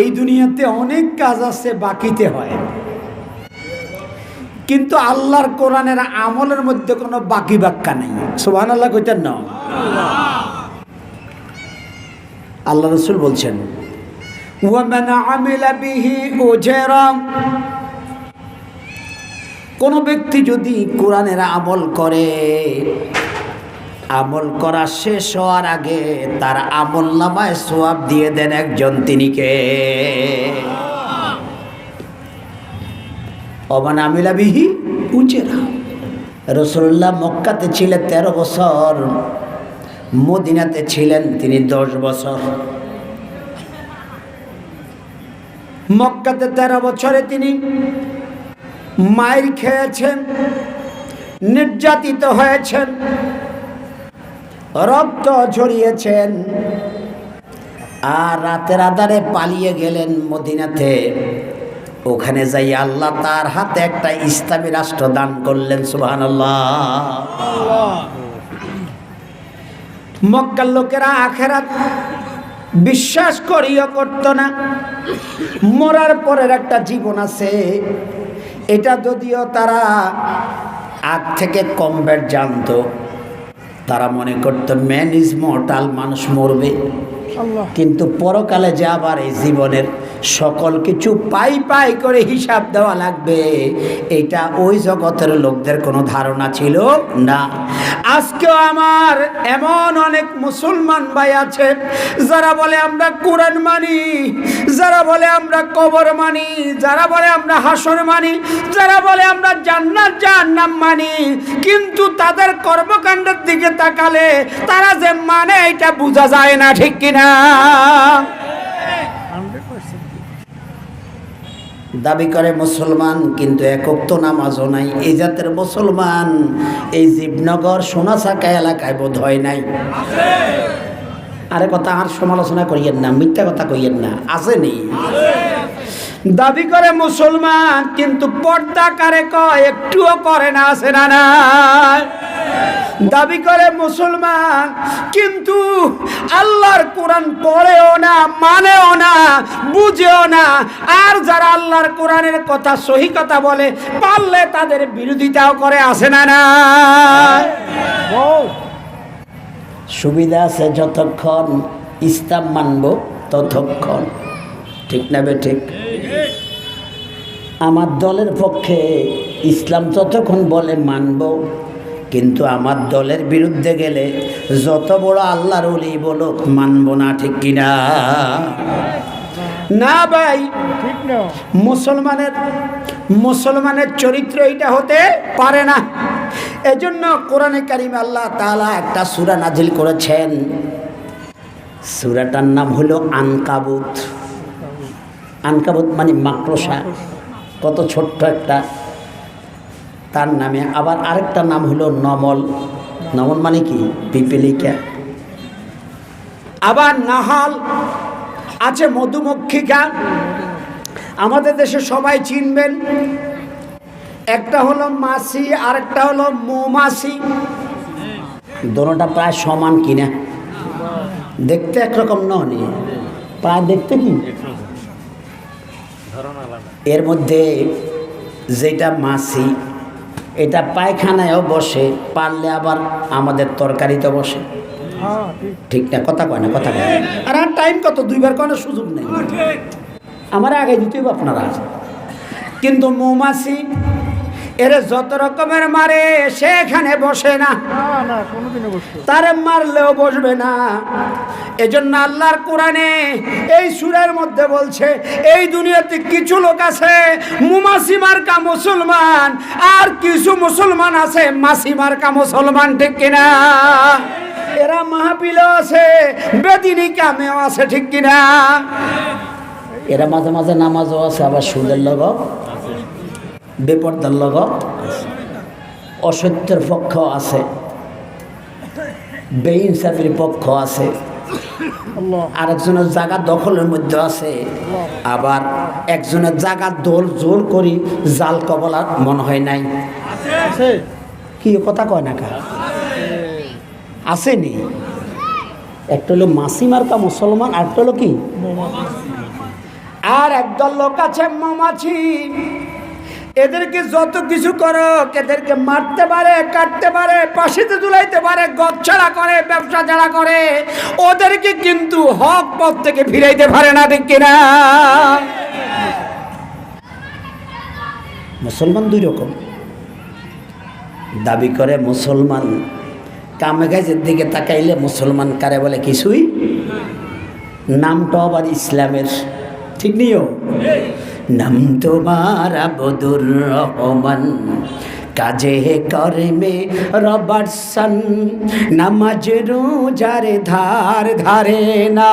এই দুনিয়াতে অনেক কাজ আছে, বাকিতে হয়। কিন্তু আল্লাহর কোরআনের আমলের মধ্যে কোনো বাকি বাক্কা নেই। সোহান আল্লাহ কইতেন না? আল্লাহ রসুল বলছেন কোনো ব্যক্তি যদি কোরআনের আমল করে আমল করা শেষ হওয়ার আগে তার আমল নামায় সোয়াব দিয়ে দেন একজন তিনিকে। অমান আমিলা বিহি উচেরা রসুল্লাহ মক্কাতে ছিলেন তেরো বছর, মদিনাতে ছিলেন তিনি দশ বছর। মক্কাতে তেরো বছরে তিনি মাইর খেয়েছেন, নির্যাতিত হয়েছেন। রক্ত ঝরিয়েছেন। আর রাতের আধারে পালিয়ে গেলেন মদিনাতে। ওখানে যাই আল্লাহ তার হাতে একটা ইসলামী রাষ্ট্র দান করলেন সুবাহান মক্কার লোকেরা আখেরাত বিশ্বাস করিও করতো না। মরার পরের একটা জীবন আছে। এটা যদিও তারা আগ থেকে কমব্যাট জানতো। তারা মনে করত ম্যান ইজ মর্টাল মানুষ মরবে। কিন্তু পরকালে যে আবার এই জীবনের সকল কিছু পাই পাই করে হিসাব দেওয়া লাগবে। এটা ওই জগতের লোকদের কোনো ধারণা ছিল না। আজকেও আমার এমন অনেক মুসলমান ভাই আছে, যারা বলে আমরা কোরআন মানি, যারা বলে আমরা কবর মানি, যারা বলে আমরা হাসর মানি, যারা বলে আমরা জান্নাত জাহান্নাম মানি, কিন্তু তাদের কর্মকাণ্ডের দিকে তাকালে তারা যে মানে এটা বোঝা যায় না, ঠিক কিনা? দাবি করে মুসলমান, কিন্তু একক তো নামাজও নাই। এই জাতের মুসলমান এই জীবনগর সোনাসাকা এলাকায় বোধ হয় নাই। আরে কথা আর সমালোচনা করিয়েন না, মিথ্যা কথা কইয়েন না। আসেনি দাবি করে মুসলমান, কিন্তু পর্দা কারে কয়, একটুও করে না আসে না না দাবি করে মুসলমান, কিন্তু আল্লাহর কোরআন পড়েও না, মানেও না, বুঝেও না। আর যারা আল্লাহর কোরআনের কথা, সহি কথা বলে, পারলে তাদের বিরোধিতাও করে আসে না না সুবিধা আছে যতক্ষণ ইসলাম মানব, ততক্ষণ। ঠিক না বে ঠিক? আমার দলের পক্ষে ইসলাম যতক্ষণ বলে মানব কিন্তু আমার দলের বিরুদ্ধে গেলে যত বড় আল্লাহর উলি বলো মানব না ঠিক কিনা না? ভাই ঠিক না। মুসলমানের মুসলমানের চরিত্র এটা হতে পারে না। এজন্য কোরআনে কারিম আল্লাহ তাআলা একটা সুরা নাজিল করেছেন। সুরাটার নাম হলো আনকাবুত। আনকাবুত মানে মাকড়সা। কত ছোট্ট একটা তার নামে। আবার আরেকটা নাম হলো নমল। নমল মানে কি? পিপিলিকা। আবার নাহাল। আছে মধুমক্ষিকা আমাদের দেশে সবাই চিনবেন। একটা হলো মাসি, আরেকটা হলো মৌমাছি। দোনোটা প্রায় সমান কিনা। দেখতে একরকম নয় প্রায় দেখতে কি? এর মধ্যে যেটা মাছি এটা পায়খানায়ও বসে পারলে আবার আমাদের তরকারিতে বসে। হ্যাঁ ঠিক। না? কথা কয় না কথা কয় না। আর আর টাইম কত? দুইবার কোনো সুযোগ নেই। আমার আগে দিতেই আপনারা। কিন্তু মৌমাছি এর যত রকমের মারে সে এখানে বসে না। না না কোনোদিনও বসতো তারে মারলেও বসবে না। এজন্য আল্লাহর কোরআনে এই সুরের মধ্যে বলছে এই দুনিয়াতে কিছু লোক আছে মুমাসি মার্কা মুসলমান আর কিছু মুসলমান আছে মাসি মার্কা মুসলমান ঠিক কিনা? এরা মাহপিলও আছে বেদিনী কামেও আছে ঠিক কিনা? এরা মাঝে মাঝে নামাজও আছে আবার সুদের লগ বেপর্দার লগ অসত্যের পক্ষ আছে বেইনসাফির পক্ষ আছে আরেকজনের জায়গা দখলের মধ্যে আছে আবার একজনের জায়গা দোল জোর করি জাল কবলা মনে হয় নাই। আছে। কি কথা কয় না কা? আসেনি? একটা হলো মাসি মার্কা মুসলমান আর একটা হলো কি? আর একদল লোক আছে মৌমাছি। এদেরকে যত কিছু করো, এদেরকে মারতে পারে, কাটতে পারে, পাশিতে তুলাইতে পারে, গদ ছাড়া করে, ব্যবসা ছাড়া করে, ওদেরকে কিন্তু হক পথ থেকে ফিরাইতে পারে না, ঠিক কিনা? মুসলমান দুই রকম। দাবি করে মুসলমান, কামে কাজের দিকে তাকাইলে মুসলমান কারে বলে কিছুই? নামটা আবার ইসলামের, ঠিক নিও নাম তোমার আবদুর রহমান। কাজে কর্মে রবার্সন নামাজ রোজারে ধার ধারে না।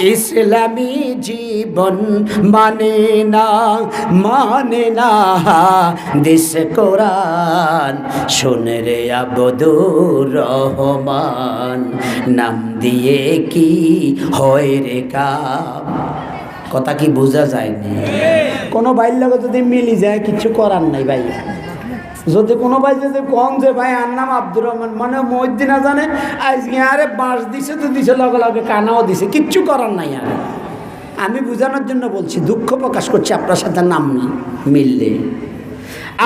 ইসলামী জীবন মানে না মানে না। দেশ কোরআন, শোনে রে আবদুর রহমান। নাম দিয়ে কি হয় রে কাম কথা কি বোঝা যায়নি? কোনো বাইর লগে যদি মিলি যায়, কিছু করার নাই ভাই। যদি কোনো ভাই যদি কম যে, ভাই, আর নাম আব্দুর রহমান মানে মহিদ্দিনা জানে আজকে আরে বাঁশ দিছে, তো দিছে, লগে লগে কানাও দিছে, কিচ্ছু করার নাই আর। আমি বোঝানোর জন্য বলছি, দুঃখ প্রকাশ করছি, আপনার সাথে নাম না, মিললে।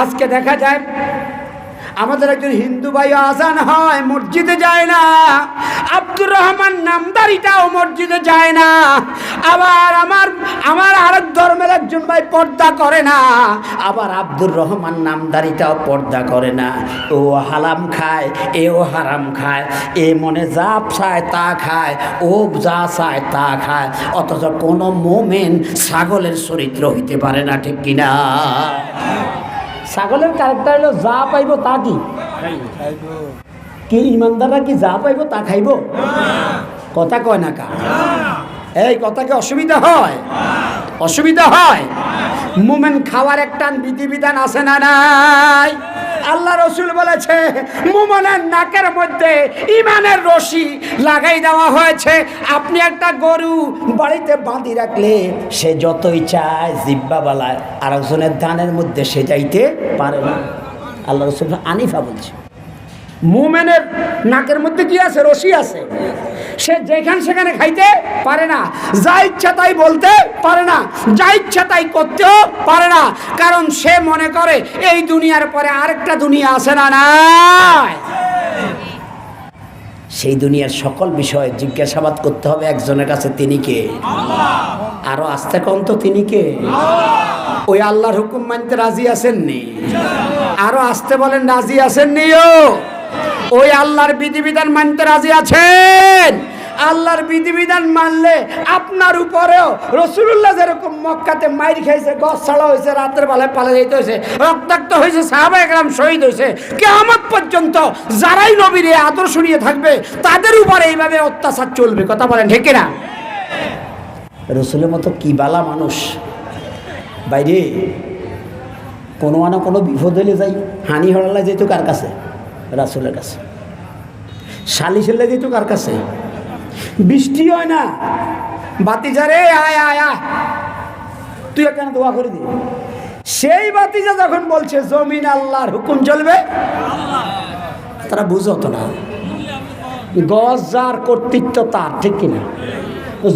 আজকে দেখা যায়, আমাদের একজন হিন্দু ভাই আজান হয়, মসজিদে যায় না। আব্দুর রহমান নামদারিটাও মসজিদে যায় না। আবার আমার আমার আরেক ধর্মের একজন ভাই পর্দা করে না। আবার আব্দুর রহমান নামদারিটাও পর্দা করে না। ও হালাম খায়, এও হারাম খায়, এ মনে যা চায়, তা খায়, ও যা চায়, তা খায়। অথচ কোনো মোমেন ছাগলের চরিত্র হইতে পারে না, ঠিক কিনা? ছাগলের ক্যারেক্টার হলো যা পাইব তা কি কি ইমানদাররা কি যা পাইব তা খাইব? কথা কয় না কা এই কথা কি অসুবিধা হয়। অসুবিধা হয়। মুমেন খাওয়ার একটা বিধিবিধান আছে না নাই? আল্লাহ রসুল বলেছে, মুমনের নাকের মধ্যে ইমানের রশি লাগাই দেওয়া হয়েছে। আপনি একটা গরু বাড়িতে বাঁধি রাখলে সে যতই চায় জিব্বা বালায় আর একজনের ধানের মধ্যে সে যাইতে পারে না। আল্লাহ রসুল আনিফা বলছে। মুমেনের নাকের মধ্যে কি আছে? রশি আছে। সে যেখানে সেখানে খাইতে পারে না। যা ইচ্ছা তাই বলতে পারে না। যা ইচ্ছা তাই করতেও পারে না। কারণ সে মনে করে, এই দুনিয়ার পরে আরেকটা দুনিয়া আছে না না সেই দুনিয়ার সকল বিষয়ে জিজ্ঞাসাবাদ করতে হবে একজনের কাছে, তিনি কে? আরও আস্তে কম তো, তিনি কে? ওই আল্লাহর হুকুম মানতে রাজি আছেননি আরও আসতে বলেন, রাজি আছেননি ও? ওই আল্লাহর বিধিবিধান মানতে রাজি আছেন? আল্লাহর বিধিবিধান মানলে আপনার উপরেও রসুল্লাহ যেরকম মক্কাতে মাইর খাইছে গছ ছাড়া হয়েছে, রাতের বেলায় পালা যাইতে হয়েছে, রক্তাক্ত হয়েছে, সাহাবা একরাম শহীদ হয়েছে কেমন পর্যন্ত যারাই নবীর আদর্শ নিয়ে থাকবে, তাদের উপরে এইভাবে অত্যাচার চলবে, কথা বলেন ঢেকে না রসুলের মতো কি বালা মানুষ? বাইরে কোনো না কোনো বিপদ হলে যাই, হানি হড়ালা যেত কার কাছে? রাসুলের কাছে। সালিশের তো কার কাছে? বৃষ্টি হয় না। বাতিজা রে, আয় আয় আয়। তুই এখানে দোয়া করে দি। সেই বাতিজা যখন বলছে, জমিন আল্লাহর হুকুম চলবে, তারা বুঝতো না। গজ যার কর্তৃত্ব তার, ঠিক কিনা?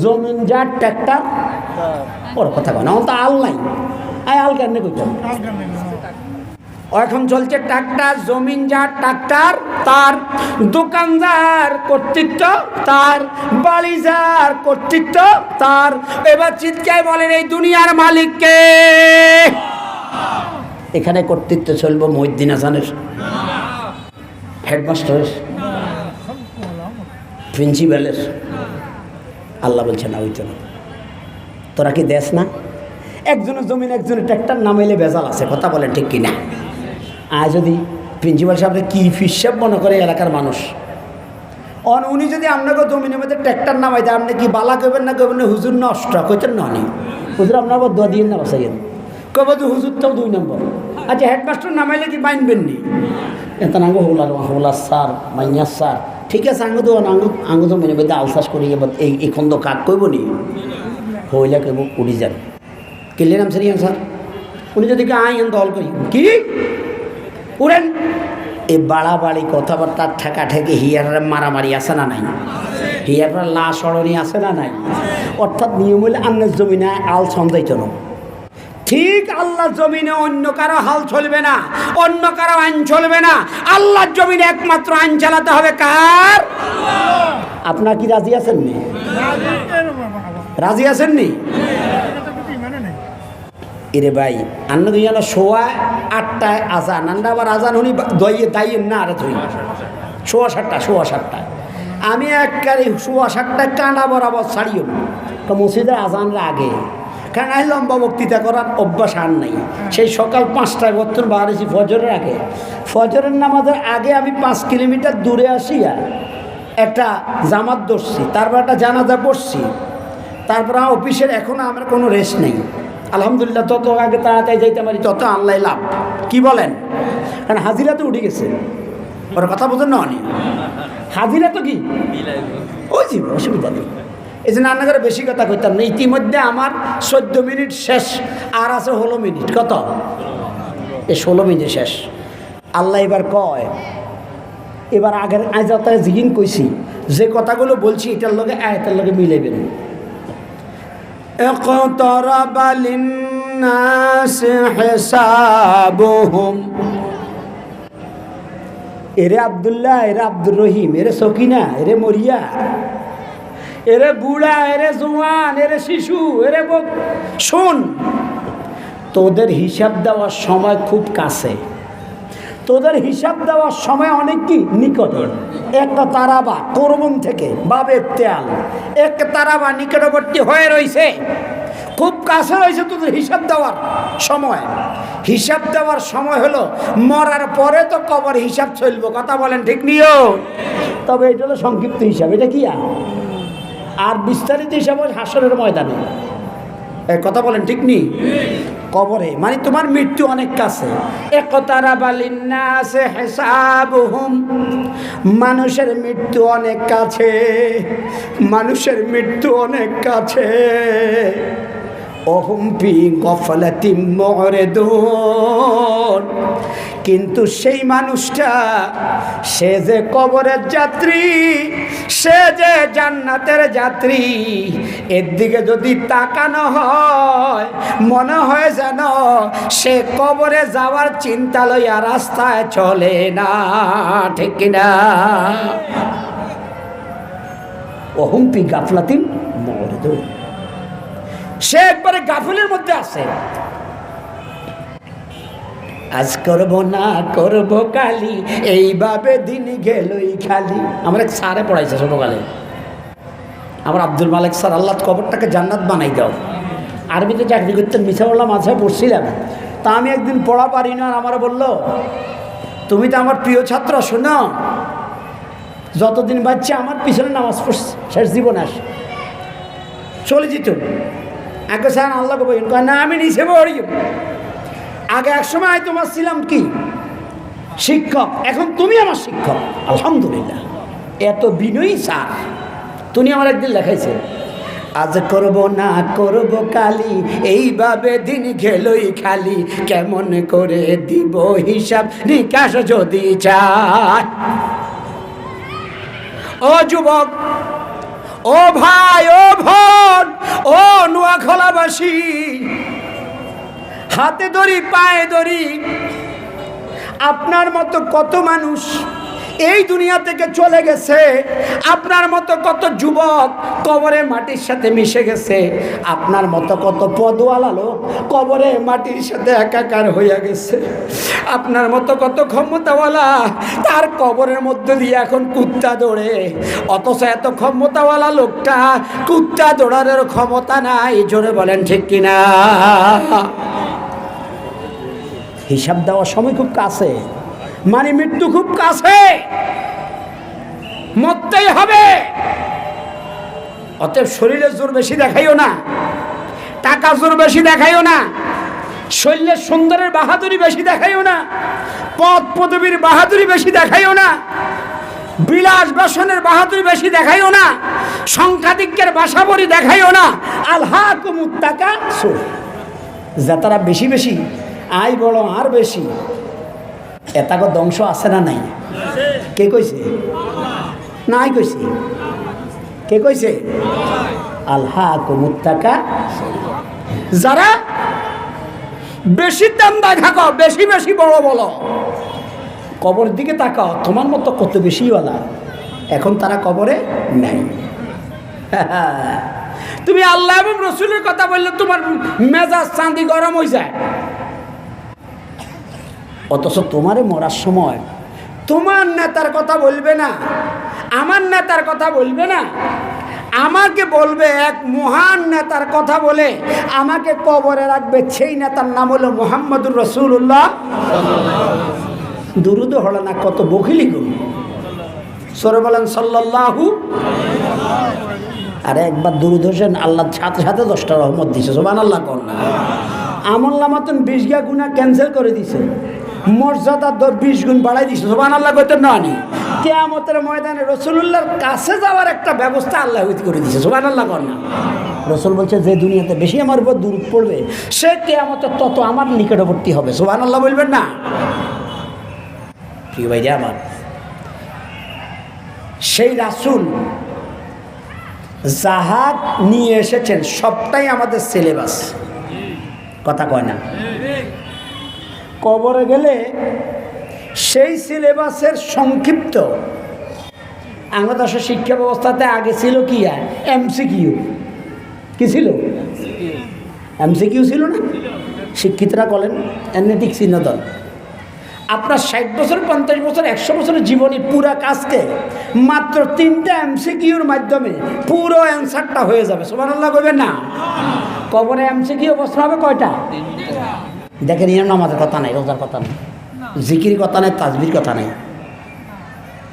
জমিন যার ট্র্যাক্টর ওর কথা কয় না। তো আল নাই। আয়, আল কেন কইতাম? এখন চলছে ট্রাক্টর, জমিন যার ট্রাক্টর, তার দোকানদার কর্তৃত্ব, তার বাড়ি যার কর্তৃত্ব, তার এবার চিৎকায় বলেন এই দুনিয়ার মালিককে। এখানে কর্তৃত্ব চলবো মহিদ্দিন হাসানের, হেডমাস্টারের, প্রিন্সিপালের। আল্লাহ বলছে, না ওইটা না। তোরা কি দেশ না? একজনের জমিন, একজনের ট্র্যাক্টর নামাইলে বেজাল আছে, কথা বলেন ঠিক কিনা? আর যদি প্রিন্সিপাল সাহেব কি ফিসাব মনে করে এলাকার মানুষ? অন, উনি যদি আপনাকে জমিনের মধ্যে ট্র্যাক্টর নামাই দেয়, আপনি কি বালা করবেন না করবেন না হুজুর নষ্ট? কইতেন না অনেক হুজুর, আপনার দোয়া দিয়ে না বাসাইয়েন কবে তো হুজুরটাও দুই নম্বর। আচ্ছা হেডমাস্টার নামাইলে কি মাইনবেন নি এত নাঙ্গো হোলার হোলার স্যার মাইনাস স্যার। ঠিক আছে, আঙ্গু তো, আঙ্গু আঙ্গু তো মেনে মধ্যে আলসাস করি এই এখন তো কাক কইব নি? হইলে কইব উড়ি যান কেলে নাম সারিয়ান স্যার? উনি যদি আই দল করি। কি? উড়েন। এই বাড়াবাড়ি কথাবার্তার ঠেকা ঠেকে হিয়ার মারামারি আছে না নাই? হিয়ার পর লাশ সরণি আছে না নাই? অর্থাৎ নিয়ম হইলে আন্নের জমিনে আল সন্দেহ না। ঠিক আল্লাহর জমিনে অন্য কারও হাল চলবে না, অন্য কারও আইন চলবে না। আল্লাহর জমিনে একমাত্র আইন চালাতে হবে কার? আপনার কি রাজি আছেন নি? রাজি আছেন নি? এরে ভাই আন্ন দুজন শোয়া আটটায় আজান আন্না আবার আজান হনি দইয়ে দাইয়ের না আর ধুই শোয়া সাতটা শোয়া সাতটায়। আমি একবারে শোয়া সাতটায় কাঁডা বরাবর ছাড়িও তো মসজিদের আজানের আগে কারণ আমি লম্বা বক্তৃতা করার অভ্যাস আর নেই। সেই সকাল পাঁচটায় বর্তমান বাহারেছি ফজরের আগে। ফজরের নামাজের আগে আমি পাঁচ কিলোমিটার দূরে আসি আর একটা জামাত ধরছি তারপর একটা জানাজা পড়ছি। তারপর অফিসের এখনও আমার কোনো রেস্ট নেই। আলহামদুলিল্লাহ তত আগে তাড়াতাড়ি যাইতে পারি, তত আল্লাহ লাভ। কি বলেন? কারণ হাজিরা তো উঠে গেছে। ওর কথা বোঝেন না অনেক হাজিরা তো কি? ওই জি অসুবিধা নেই। এই যে রান্নাঘরে বেশি কথা কইতাম না। ইতিমধ্যে আমার চোদ্দ মিনিট শেষ, আর আছে ষোলো মিনিট। কত? এই ষোলো মিনিট শেষ। আল্লাহ এবার কয়, এবার আগের আয়জাতায় জিগিন কইছি, যে কথাগুলো বলছি, এটার লগে আয়তের লগে মিলাইবেন। اقترب للناس حسابهم এরে আবদুল্লাহ এরে আব্দুর রহিম এরে সকিনা এরে মরিয়া এরে বুড়া এরে জোয়ান এরে শিশু এরে বক শোন তোদের হিসাব দেওয়ার সময় খুব কাছে তোদের হিসাব দেওয়ার সময় অনেক কি? নিকট। একটা তারাবা করবন থেকে বাবে তেয়াল এক তারাবা নিকটবর্তী হয়ে রয়েছে খুব কাছে রয়েছে তোদের হিসাব দেওয়ার সময়। হিসাব দেওয়ার সময় হলো, মরার পরে তো কবর হিসাব চলবো, কথা বলেন ঠিক নিও তবে এটা হলো সংক্ষিপ্ত হিসাব, এটা কি আর? বিস্তারিত হিসাব হলো হাসরের ময়দানে। কথা বলেন ঠিক নি? কবরে। মানে তোমার মৃত্যু অনেক কাছে। মানুষের মৃত্যু অনেক কাছে। মানুষের মৃত্যু অনেক কাছে। অহম্পি পি মরে মরেদুন। কিন্তু সেই মানুষটা, সে যে কবরের যাত্রী, সে যে জান্নাতের যাত্রী, এর দিকে যদি তাকানো হয়, মনে হয় যেন সে কবরে যাওয়ার চিন্তা লইয়া রাস্তায় চলে না, ঠিক কিনা অহম্পি গাফলাতিম মরদুন সে একবারে গাফিলের মধ্যে আছে। আজ করব না করব কালি, এইভাবে দিন গেলই খালি। আমার এক স্যারে পড়াইছে ছোটকালে। আমার আব্দুল মালিক স্যার, আল্লাহ কবরটাকে জান্নাত বানাই দাও। আরবিতে চাকরি করতেন মিশাউল্লাহ মাঝে পড়ছিলাম। তা আমি একদিন পড়া পারি না, আর আমার বলল, তুমি তো আমার প্রিয় ছাত্র, শোনো। যতদিন বাচ্চা আমার পিছনে নামাজ পড়ছে, শেষ জীবন আস। চলে যেত। একে স্যার আল্লাহকে বলেন কয়, না, আমি নিচে পড়ি। আগে এক সময় তোমার ছিলাম কি? শিক্ষক। এখন তুমি আমার শিক্ষক। আলহামদুলিল্লাহ। এত বিনয়ী স্যার। তুমি আমার একদিন লেখাইছে আজ করব না করব কালি, এইভাবে দিন গেলই খালি। কেমন করে দিব হিসাব নিকাশ যদি চায় ও যুবক, ও ভাই, ও ভন ও নোয়াখলাবাসী হাতে ধরি পায়ে ধরি। আপনার মতো কত মানুষ এই দুনিয়া থেকে চলে গেছে। আপনার মতো কত যুবক কবরে মাটির সাথে মিশে গেছে। আপনার মতো কত পদওয়ালা লোক কবরে মাটির সাথে একাকার হইয়া গেছে। আপনার মতো কত ক্ষমতাওয়ালা তার কবরের মধ্যে দিয়ে এখন কুত্তা দৌড়ে। অথচ এত ক্ষমতাওয়ালা লোকটা কুত্তা দৌড়ানোর ক্ষমতা নাই, জোরে বলেন ঠিক কিনা? হিসাব দেওয়ার সময় খুব কাছে। মানে মৃত্যু খুব কাছে। মরতেই হবে। অতএব শরীরের জোর বেশি দেখাইও না টাকা জোর বেশি দেখাইও না শরীরের সুন্দরের বাহাদুরি বেশি দেখাইও না, পদ পদবীর বাহাদুরি বেশি দেখাইও না, বিলাস বাসনের বাহাদুরি বেশি দেখাইও না, সংখ্যাধিক্যের বাসাবরি দেখাইও না। আল্লাহ কুমুত্তাকা যা তারা বেশি বেশি, আয় বড় আর বেশি। এটাক ধ্বংস আছে না নাই? কে কইছে? নাই কইছে। কে কইছে? আল্লাহ কুমুত্তাকা যারা বেশি দেখা কও বেশি বেশি বড় বলো। কবর দিকে তাকাও, তোমার মতো কত বেশিওয়ালা। এখন তারা কবরে নাই। তুমি আল্লাহ এবং রসুলের কথা বললে তোমার মেজাজ চাঁদি গরম হয়ে যায়। অথচ তোমারে মরার সময় তোমার নেতার কথা বলবে না, আমার নেতার কথা বলবে না, আমাকে বলবে এক মহান নেতার কথা বলে, আমাকে কবরে রাখবে। সেই নেতার নাম হলো মোহাম্মদুর রসুল্লাহ দুরুদ হলো না, কত বকিলি গুণ সরে বলেন সাল্লাহু আরে একবার দুরুদ হোসেন আল্লাহ সাথে সাথে দশটা রহমত দিছে সোমান আল্লাহ কর না। আমল্লা মতন বিশ গা গুণা ক্যান্সেল করে দিছে। মর্যাদা দর বিশ গুণ বাড়াই দিছে। সোমান আল্লাহ করতে না নি কেয়ামতের ময়দানে রসুল্লাহর কাছে যাওয়ার একটা ব্যবস্থা আল্লাহ করে দিছে। সোমান আল্লাহ কর না। রসুল বলছে, যে দুনিয়াতে বেশি আমার উপর দূর পড়বে, সে কেয়ামতের তত আমার নিকটবর্তী হবে। সোমান আল্লাহ বলবেন না? প্রিয় ভাই আমার, সেই রাসুল যাহা নিয়ে এসেছেন, সবটাই আমাদের সিলেবাস কথা কয় না। কবরে গেলে সেই সিলেবাসের সংক্ষিপ্ত। আমাদের শিক্ষা ব্যবস্থাতে আগে ছিল কি এমসিকিউ। কি ছিল? এমসিকিউ ছিল না? শিক্ষিতরা বলেন অ্যানেটিক চিহ্নদল আপনার ষাট বছর, পঞ্চাশ বছর, একশো বছরের জীবনী পুরা কাজকে মাত্র তিনটা এমসিকিউর মাধ্যমে পুরো অ্যান্সারটা হয়ে যাবে। সোমান আল্লাহ করবেন না? কবরে এমসিকিউ প্রশ্ন হবে কয়টা? দেখেন ইয়ার নামাজের কথা নাই রোজার কথা নেই। জিকির কথা নেই তাজবির কথা নেই।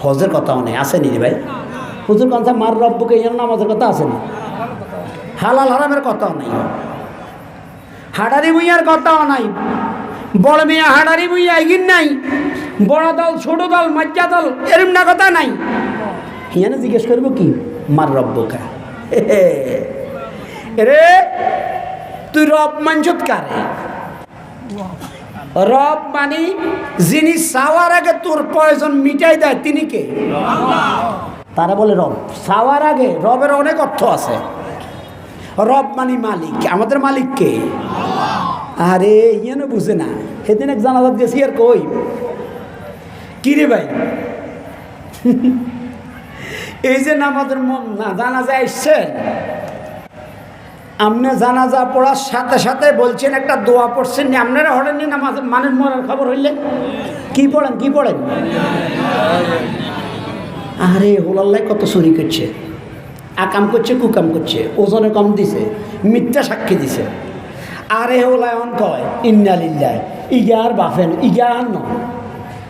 হজের কথাও নেই আসেনি রে ভাই। হুজুর কথা মার রব্বকে ইয়ার নামাজের কথা আসেনি? হালাল হারামের কথাও নেই। হাডারি বুইয়ার কথাও নাই। বড় মেয়ে হাডারি বুইয়া এগিন নাই। বড় দল ছোট দল মজ্জা দল এরম না কথা নাই। হিয়ানে জিজ্ঞেস করব কি? মার রব্বকা। রে তুই রব মানজত কারে? রব মানে যিনি চাওয়ার আগে তোর প্রয়োজন মিটাই দেয়, তিনি কে? তারা বলে রব। চাওয়ার আগে রবের অনেক অর্থ আছে। রব মানে মালিক। আমাদের মালিক কে? আরে ইয়েন বুঝে না। সেদিন এক জানাজাত গেছি আর কই? কি রে ভাই? এই যে নামাজের মন না, জানাজা এসছে। আপনি জানাজা পড়ার সাথে সাথে বলছেন, একটা দোয়া পড়ছেন নি। আপনারা হলেননি না মানুষ মরার খবর হইলে? কি পড়েন কি পড়েন? আরে হোলাল্লাই কত চুরি করছে। আকাম করছে, কুকাম করছে। ওজনে কম দিছে, মিথ্যা সাক্ষী দিছে। আরে, হোলায় অন কয় ইন্নালিল্লাহ ইগার বাফেন ইগার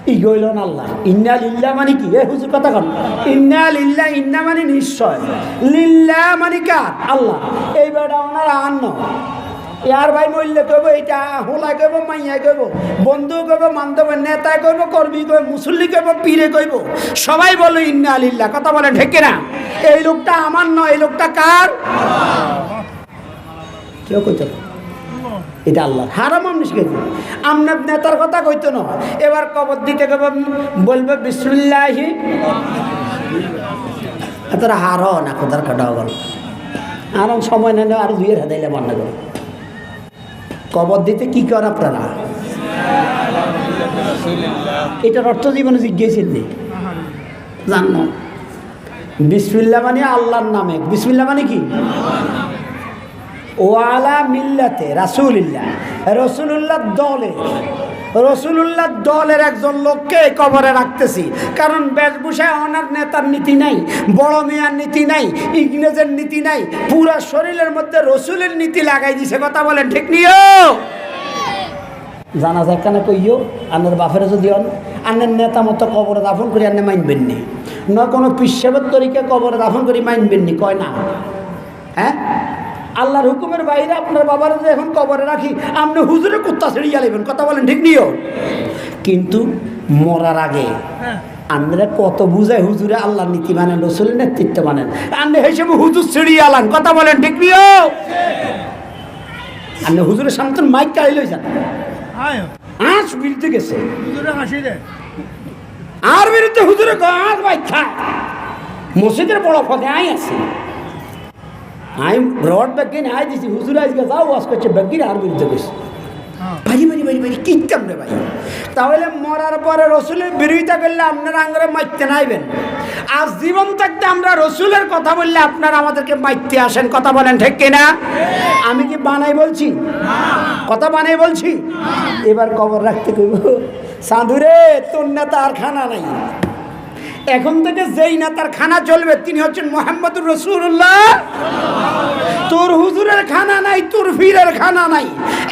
ইগইল আল্লাহ। ইন্না লিল্লা মানে কি? হুজুর কথা কন। ইন্না লিল্লা, ইন্না মানে নিশ্চয়। লিল্লা মানে কার? আল্লাহ। ওনার আন্ন ইয়ার ভাই এইটা হোলা মাইয়া কইব, বন্ধু কইব, বান্ধব, নেতা কইব, কর্মী কইব, মুসল্লি কইব, পীরে কইব। সবাই বলো ইন্না আলিল্লাহ কথা বলে ঢেকে না। এই লোকটা আমার নয়, এই লোকটা কার? কেউ কইতো এটা আল্লাহ হারাম আপনি শিখেছি আপনার নেতার কথা কইতো না। এবার কবর দিতে কব বলবে, বিসমুল্লাহি। তোরা হার না কোথার কাটাও গেল আরাম সময় নেন আর দুইয়ের হাতাইলে বান্না করো। কবর দিতে কি কর আপনারা? এটার অর্থ জীবনে জিজ্ঞেসেন নেই। জানো বিসমিল্লা মানে আল্লাহর নামে। বিসমিল্লা মানে কি? ওয়ালা মিল্লাতে, রাসুলিল্লাহ। রসুল্লাহ দলে রসুল্লাহ দলের একজন লোককে কবরে রাখতেছি। কারণ বেশভূষায় ওনার নেতার নীতি নাই, বড় মেয়ার নীতি নাই, ইংরেজের নীতি নাই, পুরা শরীরের মধ্যে রসুলের নীতি লাগাই দিছে, কথা বলেন ঠিক নিও জানা যায় কেন কইও আনের বাপের যদি হন আনের নেতা মতো কবরে দাফন করি আনে মানবেন নি। নয় কোনো পিসাবের তরিকে কবরে দাফন করি মানবেন নি, কয় না? হ্যাঁ? আল্লাহর হুকুমের বাইরে আপনার বাবার যে এখন কবরে রাখি আপনি হুজুরে কুত্তা ছেড়িয়া নেবেন কথা বলেন ঠিক নিও কিন্তু মরার আগে আমরা কত বুঝায় হুজুরে আল্লাহর নীতি মানেন রসুলের নেতৃত্ব মানেন। আপনি হিসেবে হুজুর ছেড়িয়ে আলান কথা বলেন ঠিক নিও আপনি হুজুরের সামনে মাইক কাড়ি লই যান। আঁচ বিরুদ্ধে গেছে। আর বিরুদ্ধে হুজুরে আঁচ মাইক খায়। মসজিদের বড় পদে আই আছে। আই রড ব্যাগিন আই দিছি, হুজুর আজকে যাও ওয়াজ করছে ব্যাগিন আর বিরুদ্ধে গেছে। ভাই ভাই ভাই ভাই কিনতাম রে ভাই? তাহলে মরার পরে রসুলের বিরোধিতা করলে আপনারা আঙ্গরে মারতে নাইবেন। আর জীবন থাকতে আমরা রসুলের কথা বললে আপনারা আমাদেরকে মারতে আসেন, কথা বলেন, ঠিক কিনা? আমি কি বানাই বলছি? কথা বানাই বলছি? এবার কবর রাখতে কইব। সাধুরে, তোর নেতা আর খানা নাই। এখন থেকে যেই না তার খানা চলবে, তিনি হচ্ছেন মোহাম্মদুর রসুল্লাহ তোর হুজুরের খানা নাই, তোর ফিরের খানা নাই।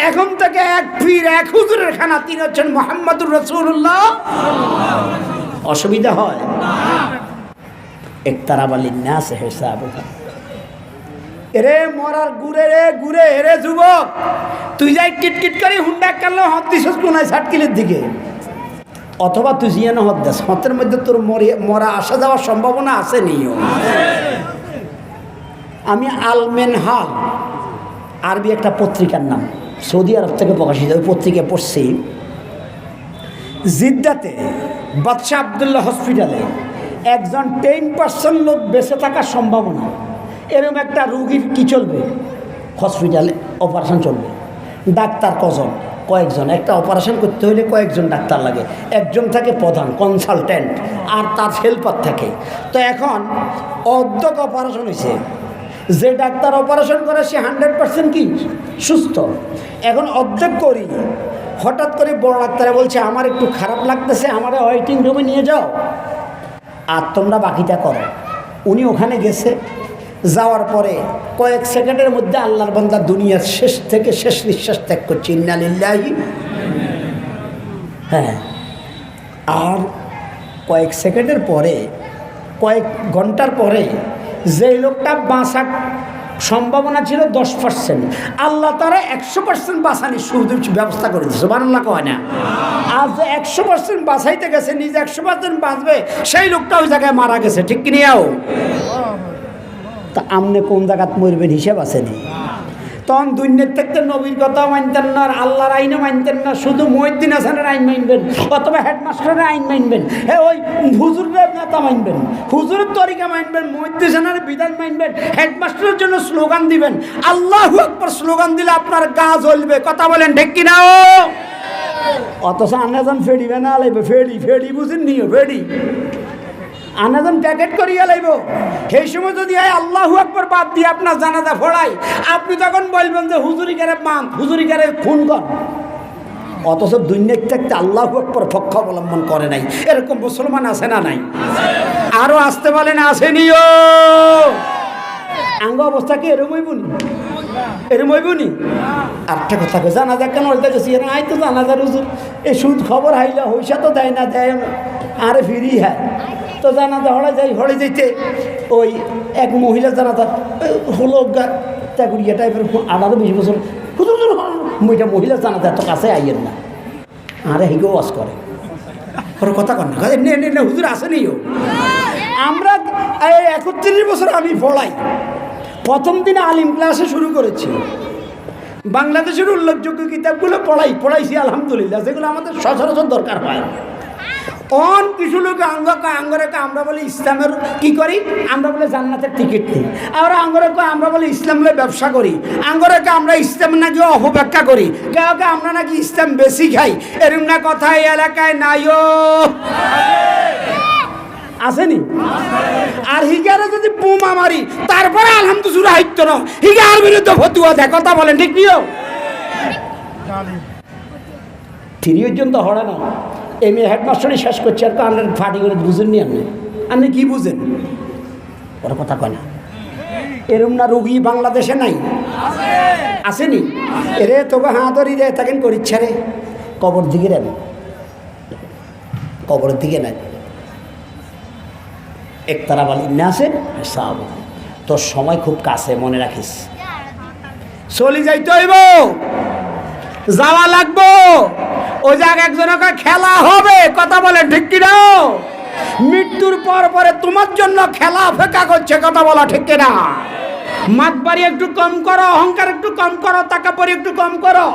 এখন থেকে এক ফির এক হুজুরের খানা, তিনি হচ্ছেন মোহাম্মদুর রসুল্লাহ অসুবিধা হয়? একতারা বালির নাস হেসাব এরে মরার গুড়ে রে, গুড়ে, এরে যুবক, তুই যাই কিটকিট করে হুন্ডা কানলে হত দিছিস কোনায় ষাটকিলের দিকে। অথবা তুই জিয়ান হত দাস হতের মধ্যে তোর মরে মরা আসা যাওয়ার সম্ভাবনা আছে নিও আমি আলমেন হাল আরবি একটা পত্রিকার নাম। সৌদি আরব থেকে প্রকাশিত, ওই পত্রিকা পড়ছি। জিদ্দাতে, বাদশাহ আবদুল্লাহ হসপিটালে একজন টেন পার্সেন্ট লোক বেঁচে থাকার সম্ভাবনা। এরকম একটা রুগীর কি চলবে? হসপিটালে অপারেশন চলবে। ডাক্তার কজন? কয়েকজন, একটা অপারেশন করতে হলে কয়েকজন ডাক্তার লাগে। একজন থাকে প্রধান কনসালটেন্ট আর তার হেল্পার থাকে। তো এখন অর্ধক অপারেশন হয়েছে যে ডাক্তার অপারেশন করে, সে হান্ড্রেড পার্সেন্ট কি? সুস্থ। এখন অর্ধেক করি। হঠাৎ করে বড় ডাক্তারে বলছে, আমার একটু খারাপ লাগতেছে, আমার ওয়েটিং রুমে নিয়ে যাও। আর তোমরা বাকিটা করো। উনি ওখানে গেছে। যাওয়ার পরে কয়েক সেকেন্ডের মধ্যে আল্লাহর বান্দা দুনিয়ার শেষ থেকে শেষ নিঃশ্বাস ত্যাগ করছে ইন্নালিল্লাহি হ্যাঁ। আর কয়েক সেকেন্ডের পরে, কয়েক ঘণ্টার পরে যে লোকটা বাঁচার সম্ভাবনা ছিল দশ পার্সেন্ট আল্লাহ তারা একশো পার্সেন্ট বাঁচানির সুবিধা ব্যবস্থা করে দিচ্ছে। বানাল্লা কয় না? যে একশো পার্সেন্ট বাঁচাইতে গেছে, নিজে একশো পার্সেন্ট বাঁচবে, সেই লোকটা ওই জায়গায় মারা গেছে। ঠিক কি নিয়েও তা আমনে কোন জায়গাত মরবেন হিসাব আছে নি? তখন দুনিয়ার থেকে নবীর কথা মানতেন না আল্লাহর আইনও মানতেন না, শুধু মহিদ্দিন হাসানের আইন মানবেন অথবা হেডমাস্টারের আইন মানবেন। হ্যাঁ ওই হুজুরের নেতা মানবেন, হুজুরের তরিকা মানবেন মহিদ্দিন হাসানের বিধান মানবেন, হেডমাস্টারের জন্য স্লোগান দিবেন। আল্লাহ আকবর স্লোগান দিলে আপনার গা জ্বলবে, কথা বলেন ঠিক কিনা ও? অথচ আনাজন ফেডিবে না লাইবে ফেডি ফেডি বুঝেন নিও ফেডি আনাজন প্যাকেট করিয়া লাইব। সেই সময় যদি আল্লাহু আকবর বাদ দিয়ে আপনার জানাজা ফোড়াই আপনি তখন বলবেন যে, হুজুরি কারে মান হুজুরি কারে খুন কর? অথচ দুনিয়ার থাকতে আল্লাহু আকবর পক্ষ অবলম্বন করে নাই। এরকম মুসলমান আছে না নাই? আরও আসতে বলেন আসেনিও। আঙ্গ অবস্থা কি? এরম হইবনি এরম হইবনি আরেকটা কথা কই, জানাজা কেন হইতে গেছি আই তো জানাজার হুজুর। এই সুদ খবর হাইলা, হইসা তো দেয় না, দেয় আরে ফিরি হ্যাঁ তো জানাজা হলে যাই, হলে যাইতে। ওই এক মহিলা জানাজা হলো চাকুরিয়া টাইপের আঠারো বিশ বছর। হুজুর হুজুর মহিলা জানাজা এত কাছে আইয়েন না। আরে, হিগো ওয়াজ করে। ওর, কথা কর না নে নে নে, হুজুর আসেনি ও। আমরা একত্রিশ বছর আমি পড়াই। প্রথম দিনে আলিম ক্লাসে শুরু করেছি। বাংলাদেশের উল্লেখযোগ্য কিতাবগুলো পড়াই, পড়াইছি, আলহামদুলিল্লাহ, যেগুলো আমাদের সচরাচর দরকার হয় অন কিছু লোক আঙ্গ আঙ্গরেকে আমরা বলি ইসলামের কি করি? আমরা বলে জান্নাতের টিকিট নিই। আর আঙ্গরেকে আমরা বলি ইসলামের ব্যবসা করি। আঙ্গরেকে আমরা ইসলাম নাকি অপব্যাখ্যা করি। কাউকে আমরা নাকি ইসলাম বেশি খাই। এরকম না কথা এই এলাকায় নাইও আসেনি? আর হিগারে যদি বোমা মারি তারপরে আলহামদুলিল্লাহ হাইত না হিগার বিরুদ্ধে ফতুয়া দেয় কথা বলেন ঠিক নিও থ্রি পর্যন্ত হড়ে না। এম এ হেডমাস্টারই শেষ করছে, আর আপনার ফাটি করে বুঝেননি আপনি। আপনি কি বুঝেন? ওর কথা কয় না। এরম না রুগী বাংলাদেশে নাই? আসেনি? এরে তোকে হাঁ ধরি রে, তাকে করিচ্ছে রে। কবর দিকে রেন কবরের দিকে নেন একতারা বালি না আসে সাব তোর সময় খুব কাছে, মনে রাখিস। চলি যাইতে হইব। যাওয়া লাগবো। ওই জায়গায় একজনকে খেলা হবে, কথা বলে ঠিক কিনা? মৃত্যুর পর পরে তোমার জন্য খেলা অপেক্ষা করছে, কথা বলা, ঠিক কিনা? মাতবাড়ি একটু কম করো, অহংকার একটু কম করো টাকা পরি একটু কম করো,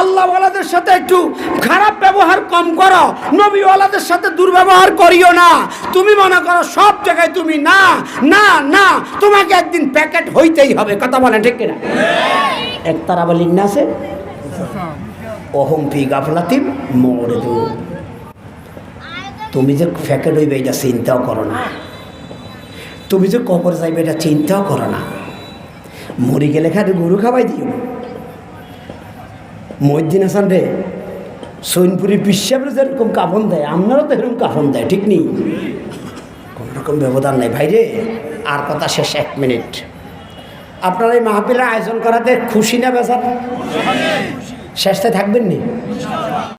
আল্লাহওয়ালাদের সাথে একটু খারাপ ব্যবহার কম করো, নবীওয়ালাদের সাথে দুর্ব্যবহার করিও না। তুমি মনে করো সব জায়গায় তুমি না না না, তোমাকে একদিন প্যাকেট হইতেই হবে, কথা বলে ঠিক কিনা? এক তারা বলি না আছে অহম ফি গাফলাতিম মোড়ে তুমি যে প্যাকেট হইবে, এটা চিন্তাও করো না। তুমি যে কবর যাইবে, এটা চিন্তাও করো না। মরি গেলে খালি গরু খাবাই দিও। মহিদ্দিন হাসান রে সৈনপুরি বিশ্বাবরে যেরকম কাফন দেয় আপনারও তো এরকম কাফন দেয়, ঠিক নেই? কোনো রকম ব্যবধান নাই। ভাই রে আর কথা শেষ এক মিনিট। আপনারা এই মাহফিলের আয়োজন করাতে খুশি না বেচার? শেষতে থাকবেন নি?